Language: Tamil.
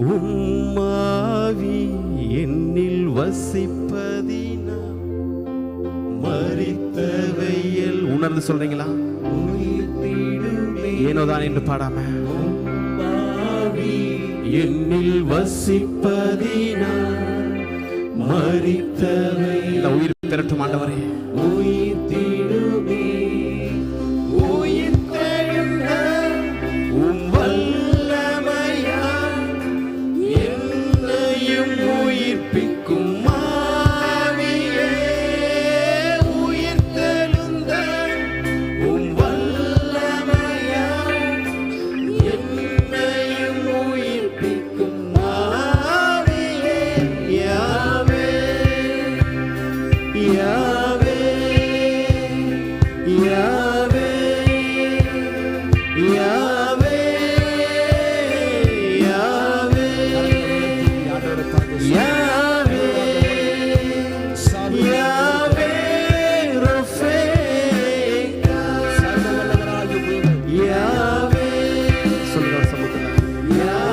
உம்மாவி என்னில் வசிப்பதினா மறித்தவையல். உணர்ந்து சொல்றீங்களா? ஏனோதான் என்று பாடாம. என்னில் வசிப்பதினா மறித்தவை உயிர் திரட்டும் ஆண்டவரே. உயிர் shopping Yeah.